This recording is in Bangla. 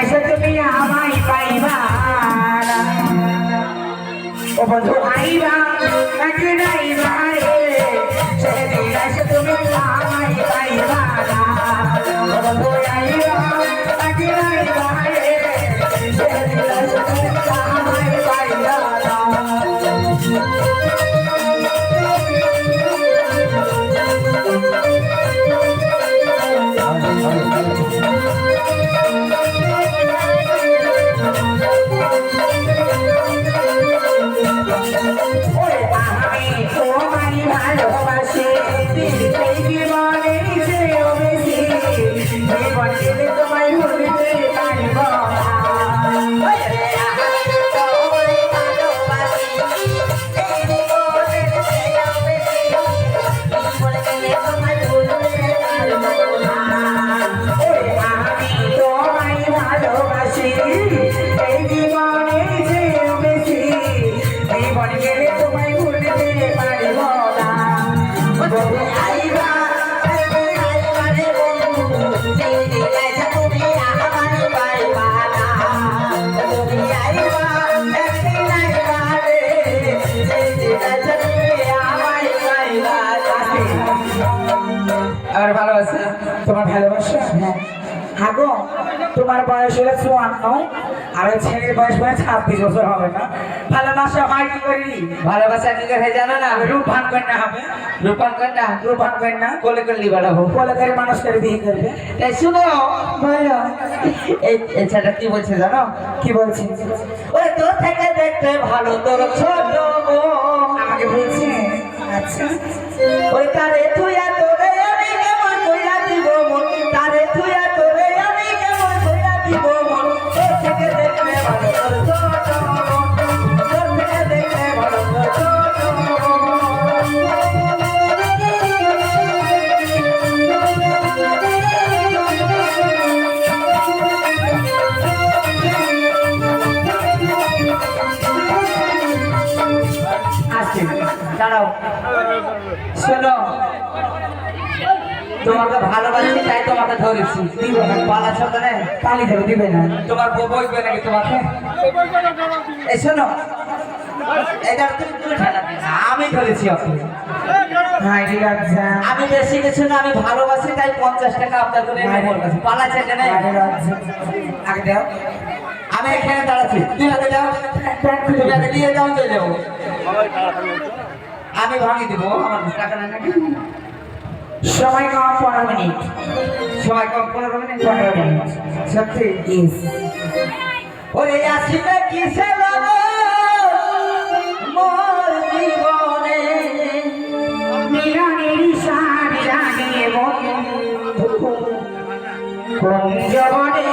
আসে তুমি আমায় পাইবা ও বন্ধু আইবা আমার ভালোবাসা তোমার ভালোবাসা? হ্যাঁ। হাগো তোমার বয়স হলে চুয়ান্ন আর ওই ছেলের বয়স মানে ছাব্বিশ বছর হবে না। ভালোবাসা হয় কি করি? ভালোবাসা কি করে জানো না? রূপ ভান কন্যা হবে। রূপাঙ্কর না রূপ ভান কন্যা কোলে কোলে বাড়াবো বলে করে মানুষ করে বিয়ে করবে। তাই শুনো বলো। এই এই ছেলেটা কি বলছে জানো? কি বলছি? ওরে তোর থেকে দেখতে ভালো তোর ছোট শোনো তোমাকে ভালোবাসি তাই তোমাকে ধরেছি। দিব না পালা নেই তালি দেবে দিবে না। তোমার বউ বইবে নাকি তোমাকে? এই শোনো এটা তুমি তুমি আমি ধরেছি রাজা। আমি বেশি কিছু না আমি ভালোবাসি তাই পঞ্চাশ টাকা আপনার করে পালা ছেলে নেই আগে দাও। আমি এখানে দাঁড়াচ্ছি। তুই আগে যাও তুমি আগে দিয়ে যাও চলে যাব আমি ভাঙি দিব আমার টাকা নাকি? সময় কম পনেরো মিনিট। সময় কম পনেরো মিনিট পনেরো মিনিট। সত্যি? ওরে আসিবে কিসে মোর জীবনে। মিলনের সার জানিয়ে বন্ধু কোন জবনে